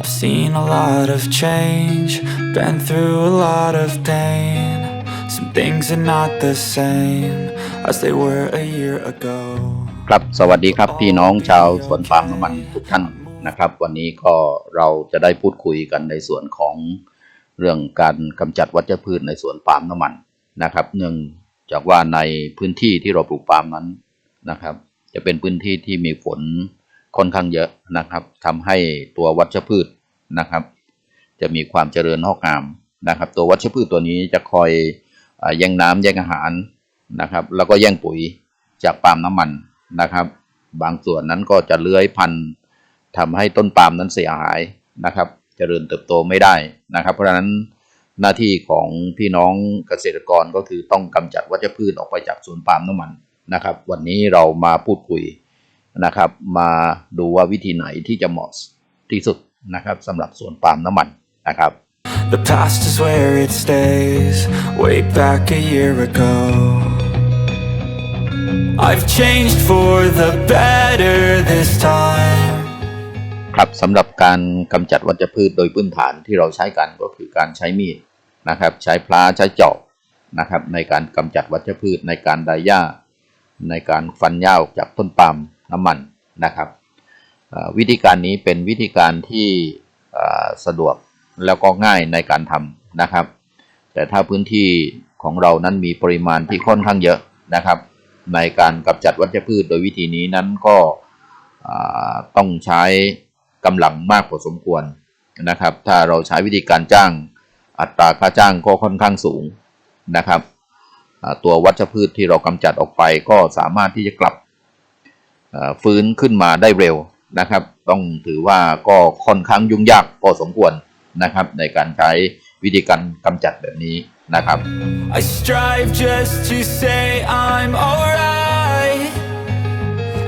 I've seen a lot of change, been through a lot of pain. Some things are not the same as they were a year ago. ครับ สวัสดีครับพี่น้องชาวสวนปาล์มน้ำมันทุกท่านนะครับ วันนี้ก็เราจะได้พูดคุยกันในส่วนของเรื่องการกำจัดวัชพืชในสวนปาล์มน้ำมันนะครับเนื่องจากว่าในพื้นที่ที่เราปลูกปาล์มนั้นนะครับ จะเป็นพื้นที่ที่มีฝน ค่อนข้างเยอะนะครับทำให้ตัววัชพืชนะครับ จะมีความเจริญงอกงามนะครับ ตัววัชพืชตัวนี้จะคอยแย่งน้ำแย่งอาหารนะครับ แล้วก็แย่งปุ๋ยจากปาล์มน้ำมันนะครับ บางส่วนนั้นก็จะเลื้อยพันธุ์ทำให้ต้นปาล์มนั้นเสียหายนะครับ เจริญเติบโตไม่ได้นะครับ เพราะฉะนั้นหน้าที่ของพี่น้องเกษตรกรก็คือต้องกำจัดวัชพืชออกไปจากสวนปาล์มน้ำมันนะครับ วันนี้เรามาพูดคุย นะครับ มาดูว่าวิธีไหนที่จะเหมาะที่สุดนะครับสำหรับสวนปาล์มน้ำมันนะครับ The past is where it stays, way back a year ago. I've changed for the better this time. ครับสำหรับการกำจัดวัชพืชโดยพื้นฐานที่เราใช้กันก็คือการใช้มีดนะครับ ใช้พลาใช้จอบนะครับ ในการกำจัดวัชพืชในการไดหญ้า ในการฟันหญ้าออกจากต้นปาล์มน้ำมันนะครับวิธีการนี้เป็นวิธีการที่สะดวกแล้วก็ง่ายในการทำนะครับ แต่ถ้าพื้นที่ของเรานั้นมีปริมาณที่ค่อนข้างเยอะนะครับ ในการกำจัดวัชพืชโดยวิธีนี้นั้นก็ต้องใช้กำลังมากพอสมควรนะครับ ถ้าเราใช้วิธีการจ้างอัตราค่าจ้างก็ค่อนข้างสูงนะครับ ตัววัชพืชที่เรากำจัดออกไปก็สามารถที่จะกลับ ฟื้นขึ้นมาได้เร็วนะครับ ต้องถือว่าก็ค่อนข้างยุ่งยากพอสมควรนะครับ ในการใช้วิธีการกำจัดแบบนี้นะครับ I strive just to say I'm alright.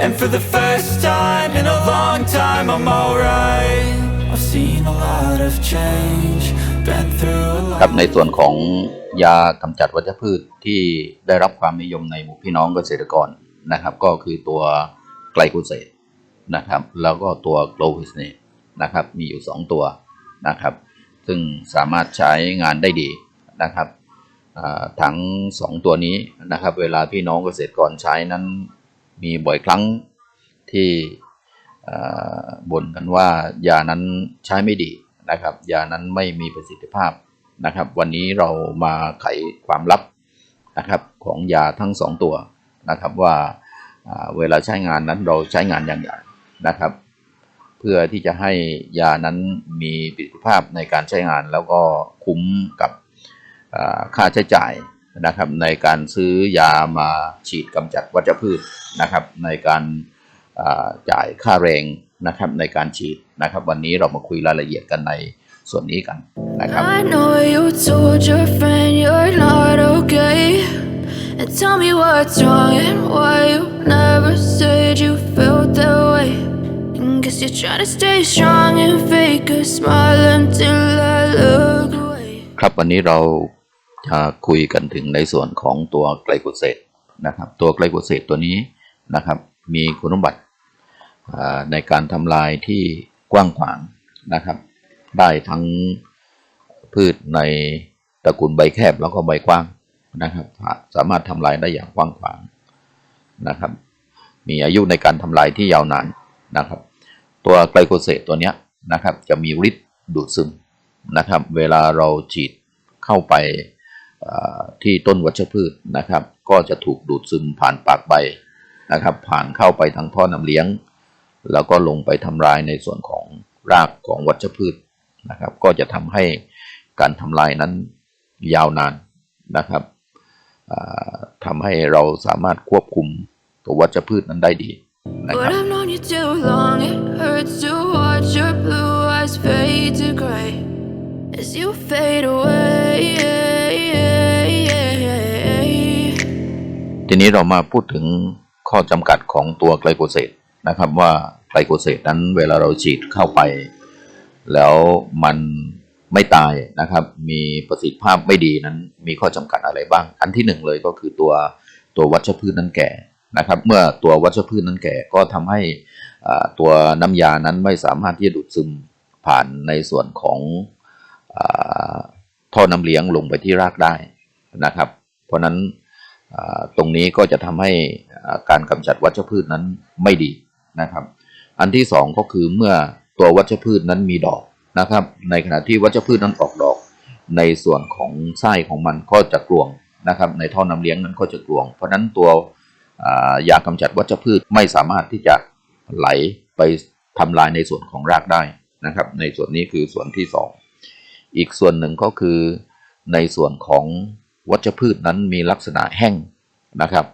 And for the first time in a long time, I'm alright. I've seen a lot of change, been through a ครับ lot. ในส่วนของยากำจัดวัชพืชที่ได้รับความนิยมในหมู่พี่น้องเกษตรกรนะครับ ก็คือตัว ไกลโคเซตนะครับ แล้วก็ตัวโกลฟิสเนตนะครับ มีอยู่ 2 ตัวนะครับ ซึ่งสามารถใช้งานได้ดีนะครับทั้ง 2 ตัวนี้นะครับ เวลาพี่น้องเกษตรกรใช้นั้นมีบ่อยครั้งที่บ่นกันว่ายานั้นใช้ไม่ดีนะครับ ยานั้นไม่มีประสิทธิภาพนะครับ วันนี้เรามาไขความลับนะครับของยาทั้งสองตัวนะครับว่า เวลาใช้งานนั้นเราใช้งานอย่างไรนะครับ เพื่อที่จะให้ยานั้นมีประสิทธิภาพในการใช้งานแล้วก็คุ้มกับค่าใช้จ่ายนะครับในการซื้อยามาฉีดกำจัดวัชพืชนะครับ ในการจ่ายค่าแรงนะครับในการฉีดนะครับ วันนี้เรามาคุยรายละเอียดกันในส่วนนี้กันนะครับ And tell me what's wrong and why you never said you felt that way. And guess you're trying to stay strong and fake a smile until I look away. ครับวันนี้เราจะคุยกันถึงในส่วนของตัวไกลโคเซตนะครับตัวไกลโคเซตตัวนี้นะครับมีคุณสมบัติในการทำลายที่กว้างขวางนะครับ ได้ทั้งพืชในตระกูลใบแคบแล้วก็ใบกว้าง นะครับ สามารถทำลายได้อย่างกว้างขวางนะครับ มีอายุในการทำลายที่ยาวนานนะครับ ตัวไกลโคเซตตัวเนี้ยนะครับ จะมีฤทธิ์ดูดซึมนะครับ เวลาเราฉีดเข้าไปที่ต้นวัชพืชนะครับ ก็จะถูกดูดซึมผ่านปากใบนะครับ ผ่านเข้าไปทางท่อน้ำเลี้ยง แล้วก็ลงไปทำลายในส่วนของรากของวัชพืชนะครับ ก็จะทำให้การทำลายนั้นยาวนานนะครับ ทำให้เราสามารถควบคุมตัววัชพืชนั้นได้ดีนะค But รับ I've known you too long, it hurts to watch your blue eyes fade to gray as you fade away. ทีนี้เรามาพูดถึงข้อจำกัดของตัวไกลโคเซตนะครับว่าไกลโคเซตนั้นเวลาเราฉีดเข้าไป แล้วมัน ไม่ตายนะครับ มีประสิทธิภาพไม่ดีนั้น มีข้อจำกัดอะไรบ้าง อันที่หนึ่งเลยก็คือตัวตัววัชพืชนั้นแก่นะครับ เมื่อตัววัชพืชนั้นแก่ก็ทำให้ตัวน้ำยานั้นไม่สามารถที่จะดูดซึมผ่านในส่วนของอท่อน้ำเลี้ยงลงไปที่รากได้นะครับ เพราะฉะนั้นตรงนี้ก็จะทำให้การกำจัดวัชพืชนั้นไม่ดีนะครับ อันที่สองก็คือเมื่อตัววัชพืชนั้นมีดอก นะครับ ในขณะที่วัชพืชนั้นออกดอก ในส่วนของไส้ของมันก็จะกลวงนะครับ ในท่อน้ำเลี้ยงนั้นก็จะกลวง เพราะฉะนั้นตัวายากำจัดวัชพืชไม่สามารถที่จะไหลไปทำลายในส่วนของรากได้นะครับ ในส่วนนี้คือส่วนที่สองอีกส่วนหนึ่งก็คือในส่วนของวัชพืชนั้นมีลักษณะแห้งนะครับ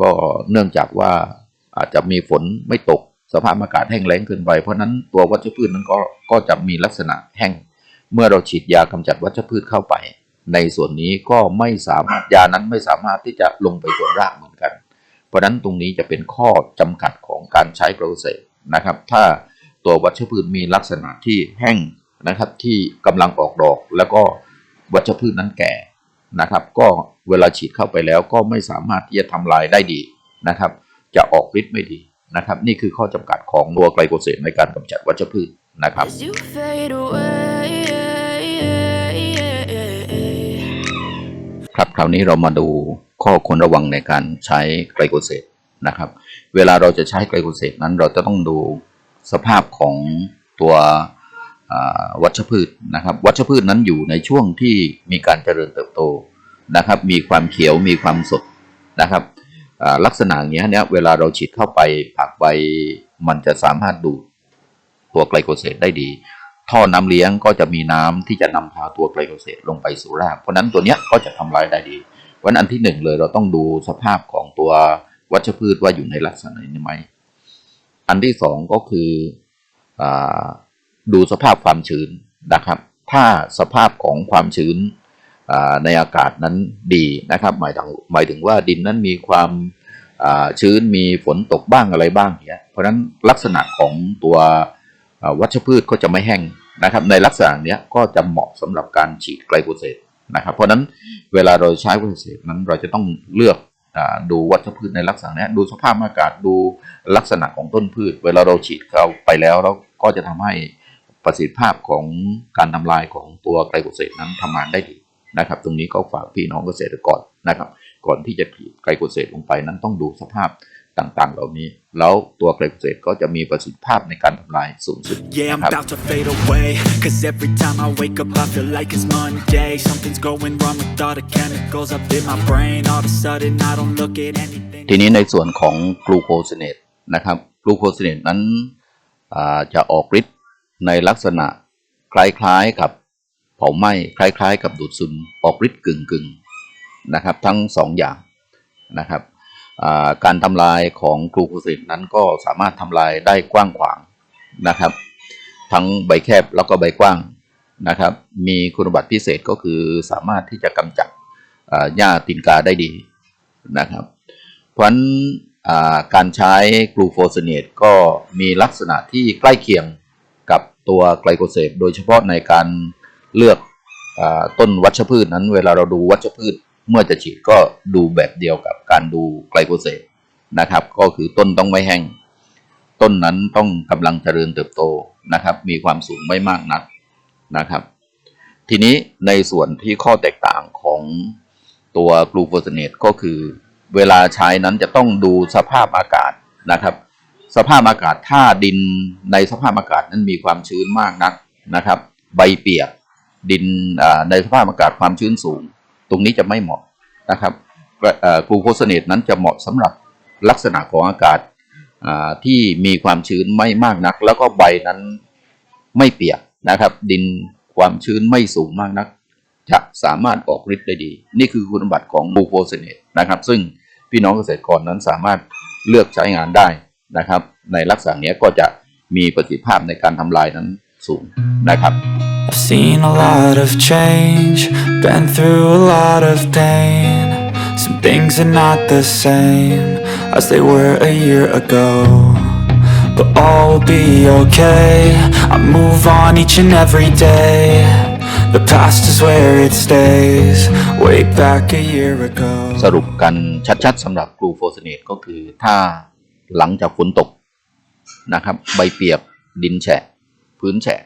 ก็เนื่องจากว่าอาจจะมีฝนไม่ตก สภาพอากาศแห้งแล้งเกินไป เพราะนั้นตัววัชพืชนั้นก็ก็จะมีลักษณะแห้ง เมื่อเราฉีดยากำจัดวัชพืชเข้าไป ในส่วนนี้ก็ไม่สามารถยานั้นไม่สามารถที่จะลงไปตัวรากเหมือนกัน เพราะฉะนั้นตรงนี้จะเป็นข้อจำกัดของการใช้โปรเซสนะครับ ถ้าตัววัชพืชมีลักษณะที่แห้งนะครับ ที่กำลังออกดอกแล้วก็วัชพืชนั้นแก่นะครับ ก็เวลาฉีดเข้าไปแล้วก็ไม่สามารถที่จะทำลายได้ดีนะครับ จะออกฤทธิ์ไม่ดี นะครับ นี่คือข้อจำกัดของตัวไกลโคเซตในการกำจัดวัชพืชนะครับ As you fade away. ครับคราวนี้เรามาดูข้อควรระวังในการใช้ไกลโคเซตนะครับ เวลาเราจะใช้ไกลโคเซตนั้นเราจะต้องดูสภาพของตัวอ่าวัชพืชนะครับ วัชพืชนั้นอยู่ในช่วงที่มีการเจริญเติบโตนะครับ มีความเขียวมีความสดนะครับอ่า ลักษณะอย่างเงี้ยเนี่ยเวลาเราฉีดเข้าไปผักใบมันจะสามารถดูดตัวไกลโคเซตได้ดี ท่อน้ำเลี้ยงก็จะมีน้ำที่จะนำพาตัวไกลโคเซตลงไปสู่รากเพราะนั้นตัวเนี้ยก็จะทำลายได้ดีวันอันที่หนึ่งเลยเราต้องดูสภาพของตัววัชพืชว่าอยู่ในลักษณะนี้ไหมอันที่สองก็คืออดูสภาพความชื้นนะครับ ถ้าสภาพของความชื้น ในอากาศนั้นดีนะครับ หมายถึงหมายถึงว่าดินนั้นมีความชื้นมีฝนตกบ้างอะไรบ้างเนี้ยเพราะฉะนั้นลักษณะของตัววัชพืชก็จะไม่แห้งนะครับ ในลักษณะนี้ก็จะเหมาะสำหรับการฉีดไกลโคเซตนะครับเพราะฉะนั้นเวลาเราใช้ไกลโคเซตนั้นเราจะต้องเลือกดูวัชพืชในลักษณะนี้ดูสภาพอากาศดูลักษณะของต้นพืช เวลาเราฉีดเข้าไปแล้วเราก็จะทำให้ประสิทธิภาพของการทำลายของตัวไกลโคเซตนั้นทำงานได้ดี นะครับ ตรงนี้ก็ฝากพี่น้องเกษตรกรนะครับ ก่อนที่จะฉีดไกลโคเซตลงไปนั้นต้องดูสภาพต่างๆ เหล่านี้ แล้วตัวไกลโคเซตก็จะมีประสิทธิภาพในการทำลายสูงสุด Yeah, I'm นะครับ about to fade away. Cause every time I wake up, I feel like it's Monday. Something's going wrong with all the chemicals up in my brain. All of a sudden, I don't look at anything. ทีนี้ในส่วนของกลูโคสเนตนะครับกลูโคสเนตนั้นอ่าจะออกฤทธิ์ในลักษณะคล้ายๆกับเผาไหม้คล้ายๆ กับดูดซึมออกฤทธิ์กึ่งๆนะครับ ทั้งสองอย่างนะครับการทำลายของกลูโคสเนตนั้นก็สามารถทำลายได้กว้างขวางนะครับ ทั้งใบแคบแล้วก็ใบกว้างนะครับ มีคุณบัติพิเศษก็คือสามารถที่จะกำจัดหญ้าตินกาได้ดีนะครับ เพราะฉะนั้นการใช้กลูโฟสเนตก็มีลักษณะที่ใกล้เคียงกับตัวไกลโคเซตโดยเฉพาะในการ เลือกอต้นวัชพืชนั้น เวลาเราดูวัชพืชเมื่อจะฉีดก็ดูแบบเดียวกับการดูไกลโคเซตนะครับ ก็คือต้นต้องไม่แห้ง ต้นนั้นต้องกำลังเจริญเติบโตนะครับ มีความสูงไม่มากนักนะครับ ทีนี้ในส่วนที่ข้อแตกต่างของตัวกลูโฟสเนตก็คือ เวลาใช้นั้นจะต้องดูสภาพอากาศนะครับ สภาพอากาศถ้าดินในสภาพอากาศนั้นมีความชื้นมากนักนะครับ ใบเปียก ดินในสภาพอากาศความชื้นสูง ตรงนี้จะไม่เหมาะนะครับกลูโคสเนตนั้นจะเหมาะสำหรับลักษณะของอากาศที่มีความชื้นไม่มากนัก แล้วก็ใบนั้นไม่เปียกนะครับ ดินความชื้นไม่สูงมากนัก จะสามารถออกฤทธิ์ได้ดี นี่คือคุณสมบัติของกลูโคสเนตนะครับ ซึ่งพี่น้องเกษตรกรนั้นสามารถเลือกใช้งานได้นะครับ ในลักษณะนี้ก็จะมีประสิทธิภาพในการทำลายนั้นสูงนะครับ I've seen a lot of change, been through a lot of pain. Some things are not the same as they were a year ago. But all will be okay. I move on each and every day. The past is where it stays, way back a year ago. สรุปกันชัดๆสำหรับกลูโฟสเนตก็คือถ้าหลังจากฝนตกนะครับ ใบเปียกดินแฉะ พื้นแฉะ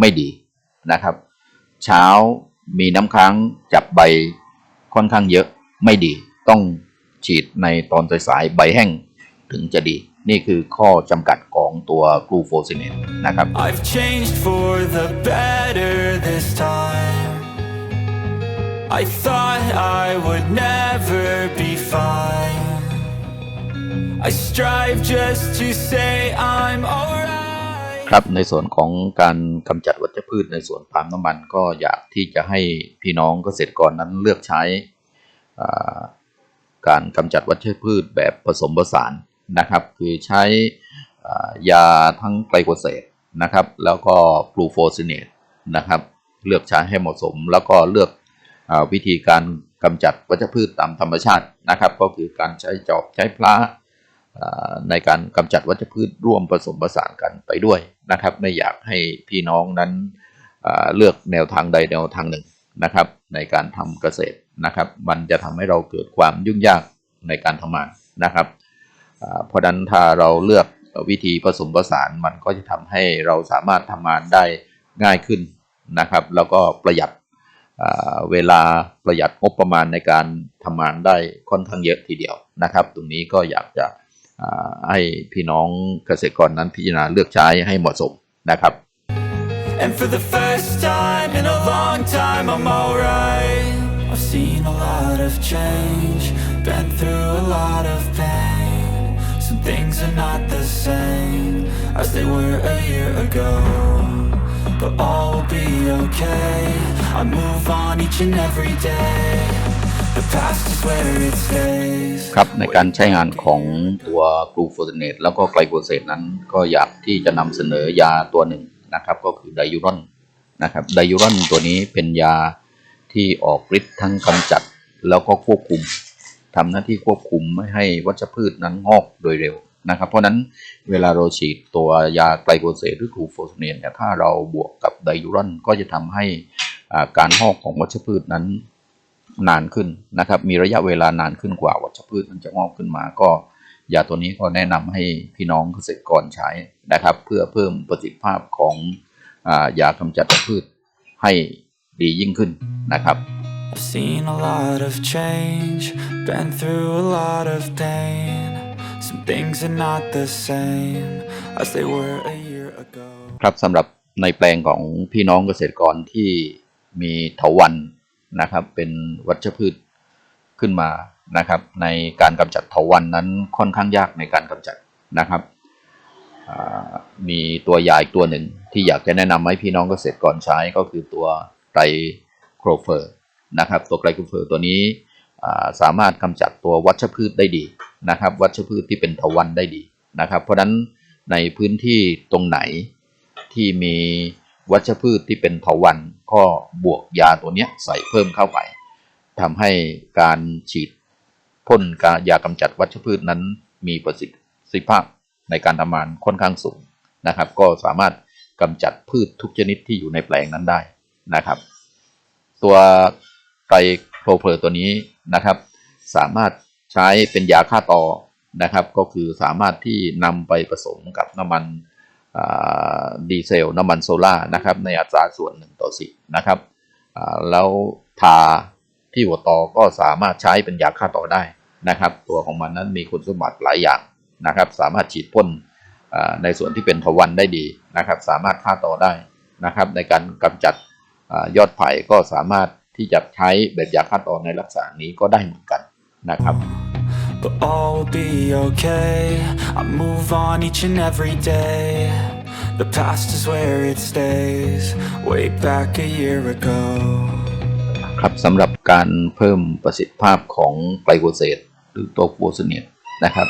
ไม่ดี นะครับ เช้ามีน้ำค้างจับใบค่อนข้างเยอะไม่ดี ต้องฉีดในตอนสายๆใบแห้งถึงจะดี นี่คือข้อจำกัดของตัวกลูโฟซิเนตนะครับ I've changed for the better this time. I thought I would never be fine. I strive just to say I'm alright. ครับในส่วนของการกำจัดวัชพืชในส่วนปาล์มน้ำมันก็อยากที่จะให้พี่น้องเกษตรกรนั้นเลือกใช้การกำจัดวัชพืชแบบผสมผสานนะครับ คือใช้ยาทั้งไกลโคเซตนะครับ แล้วก็กลูโฟซิเนตนะครับ เลือกใช้ให้เหมาะสม แล้วก็เลือกอวิธีการกำจัดวัชพืชตามธรรมชาตินะครับ ก็คือการใช้จอบใช้พลา ในการกำจัดวัชพืชร่วมผสมผสานกันไปด้วยนะครับ ไม่อยากให้พี่น้องนั้นเลือกแนวทางใดแนวทางหนึ่งนะครับ ในการทำเกษตรนะครับ มันจะทำให้เราเกิดความยุ่งยากในการทำงานนะครับเพราะนั้นถ้าเราเลือกวิธีผสมผสานมันก็จะทำให้เราสามารถทำงานได้ง่ายขึ้นนะครับ แล้วก็ประหยัดเวลาประหยัดงบประมาณในการทำงานได้ค่อนข้างเยอะทีเดียวนะครับ ตรงนี้ก็อยากจะ ให้พี่น้องเกษตรกรนั้นพิจารณาเลือกใช้ให้เหมาะสมนะครับ And for the first time in a long time, I'm alright. I've seen a lot of change, been through a lot of pain. Some things are not the same as they were a year ago. But all will be okay. I move on each and every day. ครับในการใช้งานของตัวกลูโฟสเนตแล้วก็ไกลโคเซตนั้นก็อยากที่จะนำเสนอยาตัวหนึ่งนะครับ ก็คือไดยูรอนนะครับไดยูรอนตัวนี้เป็นยาที่ออกฤทธิ์ทั้งกำจัดแล้วก็ควบคุมทำหน้าที่ควบคุมไม่ให้วัชพืชนั้นงอกโดยเร็วนะครับ เพราะนั้นเวลาเราฉีดตัวยาไกลโคเซตหรือกลูโฟสเนตเนี่ยถ้าเราบวกกับไดยูรอนก็จะทำให้การงอกของวัชพืชนั้น นานขึ้นนะครับ มีระยะเวลานานขึ้นกว่าวัชพืชมันจะงอกขึ้นมาก็ยาตัวนี้ก็แนะนำให้พี่น้องเกษตรกรใช้นะครับ เพื่อเพิ่มประสิทธิภาพของอายากำจัดวัชพืชให้ดียิ่งขึ้นนะครับ I've seen a lot of change, been through a lot of pain. Some things are not the same as they were a year ago. ครับสำหรับในแปลงของพี่น้องเกษตรกรที่มีเถาวัน นะครับ เป็นวัชพืชขึ้นมานะครับ ในการกำจัดเถาวันนั้นค่อนข้างยากในการกำจัดนะครับมีตัวยาอีกตัวหนึ่งที่อยากจะแนะนำให้พี่น้องเกษตรกรใช้ก็คือตัวไตรโครเฟอร์นะครับ ตัวไตรโครเฟอร์ตัวนี้สามารถกำจัดตัววัชพืชได้ดีนะครับ วัชพืชที่เป็นเถาวันได้ดีนะครับ เพราะฉะนั้นในพื้นที่ตรงไหนที่มีวัชพืชที่เป็นเถาวัลย์ ก็บวกยาตัวเนี้ยใส่เพิ่มเข้าไปทำให้การฉีดพ่นกายากำจัดวัชพืชนั้นมีประสิทธิภาพในการทำงานค่อนข้างสูงนะครับ ก็สามารถกำจัดพืชทุกชนิดที่อยู่ในแปลงนั้นได้นะครับ ตัวไตรโครเพอร์ตัวนี้นะครับ สามารถใช้เป็นยาฆ่าตอนะครับ ก็คือสามารถที่นำไปผสมกับน้ำมัน ดีเซลน้ำมันโซล่านะครับในอัตราส่วน 1 ต่อ 10 นะครับแล้วทาที่หัวตอก็สามารถใช้เป็นยาฆ่าตอได้นะครับ ตัวของมันนั้นมีคุณสมบัติหลายอย่างนะครับ สามารถฉีดพ่นในส่วนที่เป็นทวันได้ดีนะครับ สามารถฆ่าตอได้นะครับ ในการกำจัดอยอดไผ่ก็สามารถที่จะใช้แบบยาฆ่าตอในลักษณะนี้ก็ได้เหมือนกันนะครับ But all will be okay. I move on each and every day. The past is where it stays. Way back a year ago. ครับสำหรับการเพิ่มประสิทธิภาพของไกลโคเซตหรือตัวโฟสเนตนะครับ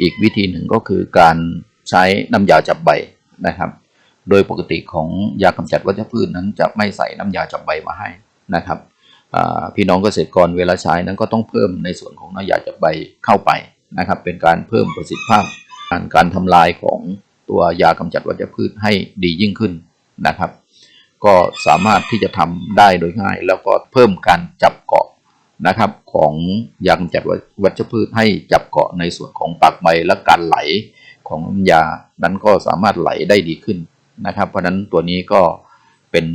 อีกวิธีหนึ่งก็คือการใช้น้ำยาจับใบนะครับ โดยปกติของยากำจัดวัชพืชนนั้นจะไม่ใส่น้ำยาจับใบมาให้นะครับ พี่น้องเกษตรกรเวลาใช้นั้นก็ต้องเพิ่มในส่วนของน้ำยาจับใบเข้าไปนะครับ เป็นการเพิ่มประสิทธิภาพการการทำลายของตัวยากำจัดวัชพืชให้ดียิ่งขึ้นนะครับ ก็สามารถที่จะทำได้โดยง่าย แล้วก็เพิ่มการจับเกาะนะครับ ของยากำจัดวัชพืชให้จับเกาะในส่วนของปากใบและการไหลของยานั้นก็สามารถไหลได้ดีขึ้นนะครับ เพราะฉะนั้นตัวนี้ก็เป็น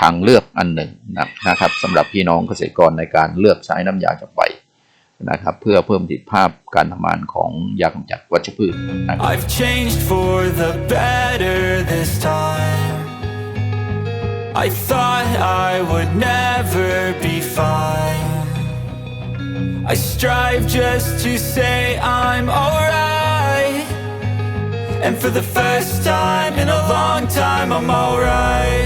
ทางเลือกอันหนึ่งนะนะครับสำหรับพี่น้องเกษตรกรในการเลือกใช้น้ำยาจากใบนะครับเพื่อเพิ่มประสิทธิภาพการทำงานของยากำจัดวัชพืชนะครับ I've changed for the better this time. I thought I would never be fine. I strive just to say I'm alright. And for the first time in a long time, I'm alright.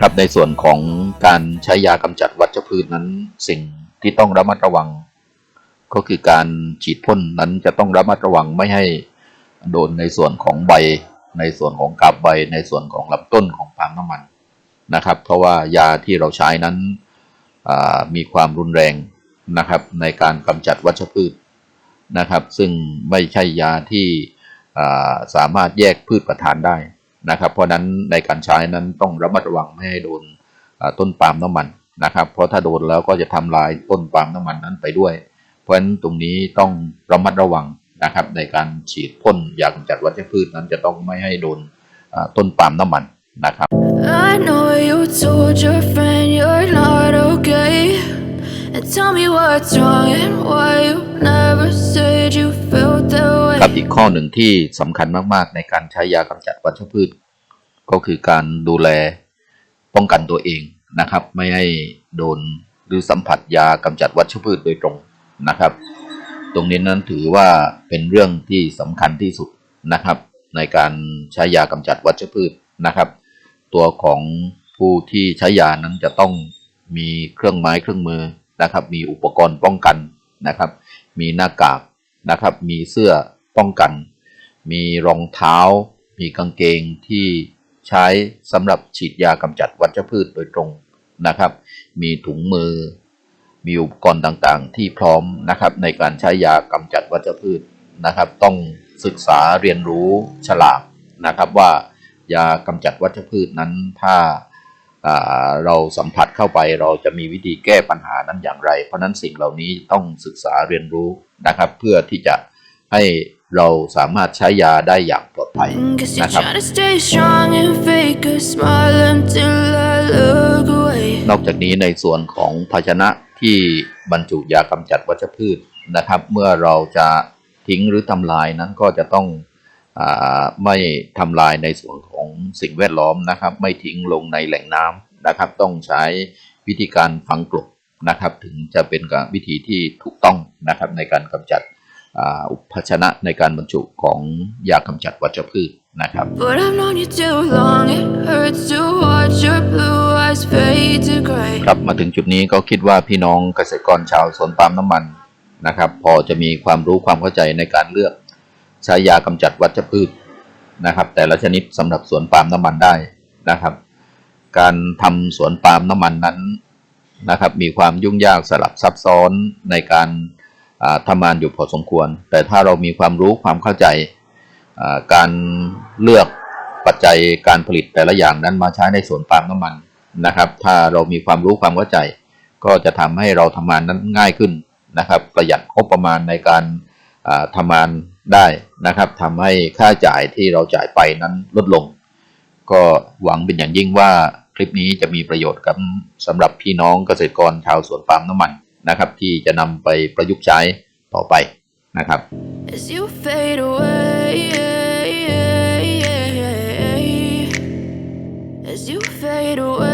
ครับในส่วนของการใช้ยากำจัดวัชพืชนั้นสิ่งที่ต้องระมัดระวัง ก็คือการฉีดพ่นนั้นจะต้องระมัดระวังไม่ให้โดนในส่วนของใบ ในส่วนของกาบใบ ในส่วนของลำต้นของปาล์มน้ำมันนะครับ เพราะว่ายาที่เราใช้นั้นมีความรุนแรงนะครับ ในการกำจัดวัชพืชนะครับ ซึ่งไม่ใช่ยาที่สามารถแยกพืชประทานได้ นะครับ เพราะนั้นในการใช้นั้นต้องระมัดระวังไม่ให้โดนต้นปาล์มน้ำมันนะครับ เพราะถ้าโดนแล้วก็จะทำลายต้นปาล์มน้ำมันนั้นไปด้วย เพราะฉะนั้นตรงนี้ต้องระมัดระวังนะครับในการฉีดพ่นยากำจัดวัชพืชนั้นจะต้องไม่ให้โดนต้นปาล์มน้ำมันนะครับ I know you told your friend you're not okay. Tell me what's wrong and why you never said you felt that way. ครับอีกข้อหนึ่งที่สำคัญมากๆ ในการใช้ยากำจัดวัชพืช ก็คือการดูแลป้องกันตัวเองนะครับ ไม่ให้โดนหรือสัมผัสยากำจัดวัชพืชโดยตรงนะครับ ตรงนี้นั้นถือว่าเป็นเรื่องที่สำคัญที่สุดนะครับ ในการใช้ยากำจัดวัชพืชนะครับ ตัวของผู้ที่ใช้ยานั้นจะต้องมีเครื่องไม้เครื่องมือ นะครับ มีอุปกรณ์ป้องกันนะครับ มีหน้ากากนะครับ มีเสื้อป้องกัน มีรองเท้า มีกางเกงที่ใช้สำหรับฉีดยากำจัดวัชพืชโดยตรงนะครับ มีถุงมือ มีอุปกรณ์ต่างๆ ที่พร้อมนะครับในการใช้ยากำจัดวัชพืชนะครับ ต้องศึกษาเรียนรู้ฉลากนะครับว่ายากำจัดวัชพืชนั้นถ้าอ่า เราสัมผัสเข้าไปเราจะมีวิธีแก้ปัญหานั้นอย่างไร เพราะฉะนั้นสิ่งเหล่านี้ต้องศึกษาเรียนรู้นะครับ เพื่อที่จะให้เราสามารถใช้ยาได้อย่างปลอดภัย Guess you're นะครับ trying to stay strong and fake a smile until I look away. นอกจากนี้ในส่วนของภาชนะที่บรรจุยากำจัดวัชพืชนะครับ เมื่อเราจะทิ้งหรือทำลายนั้นก็จะต้องอา ไม่ทำลายในส่วนของสิ่งแวดล้อมนะครับ ไม่ทิ้งลงในแหล่งน้ำนะครับ ต้องใช้วิธีการฝังกลบนะครับ ถึงจะเป็นการวิธีที่ถูกต้องนะครับ ในการกำจัดอ่าอุปภาชนะในการบรรจุของยากำจัดวัชพืชนะครับ But I've known you too long, it hurts to watch your blue eyes fade to gray. ครับมาถึงจุดนี้ก็คิดว่าพี่น้องเกษตรกรชาวสวนปาล์มน้ำมันนะครับ พอจะมีความรู้ความเข้าใจในการเลือก ใช้ยากำจัดวัชพืชนะครับ แต่ละชนิดสำหรับสวนปาล์มน้ำมันได้นะครับ การทำสวนปาล์มน้ำมันนั้นนะครับ มีความยุ่งยากสลับซับซ้อนในการอ่าทำงานอยู่พอสมควร แต่ถ้าเรามีความรู้ความเข้าใจการเลือกปัจจัยการผลิตแต่ละอย่างนั้นมาใช้ในสวนปาล์มน้ำมันนะครับ ถ้าเรามีความรู้ความเข้าใจ ก็จะทำให้เราทำงานนั้นง่ายขึ้นนะครับ ประหยัดงบประมาณในการอ่าทำงาน ได้นะครับทำให้ค่าจ่ายที่เราจ่ายไปนั้นลดลง ก็หวังเป็นอย่างยิ่งว่าคลิปนี้จะมีประโยชน์กับสำหรับพี่น้องเกษตรกรชาวสวนปาล์มน้ำมันนะครับ ที่จะนำไปประยุกต์ใช้ต่อไปนะครับ As you fade away, as you fade away.